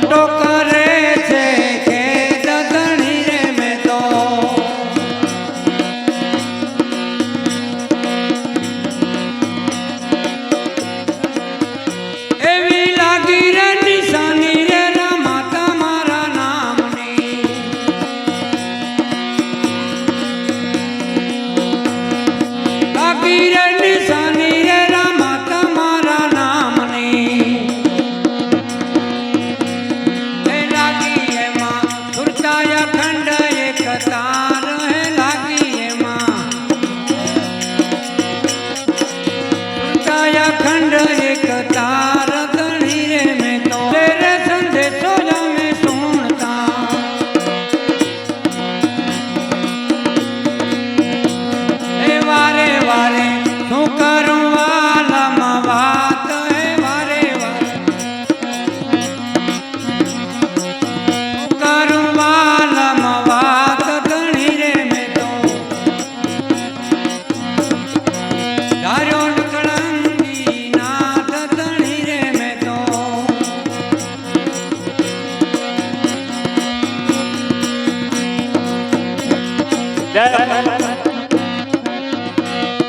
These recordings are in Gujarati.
મોટો કરે છે ખેદ ગણી રે મેં તો. એવી લાગી રે નિશાની રે રામા તમારા નામની. લાગી રે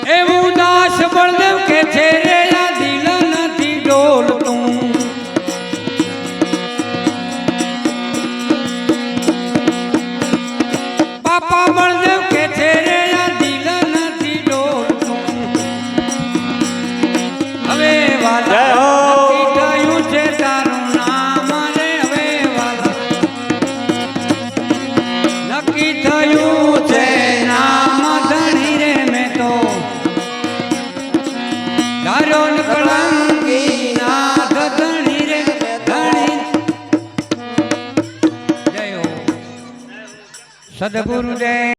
એવું દાસ બળદેવ કે સદગુરુદેવ.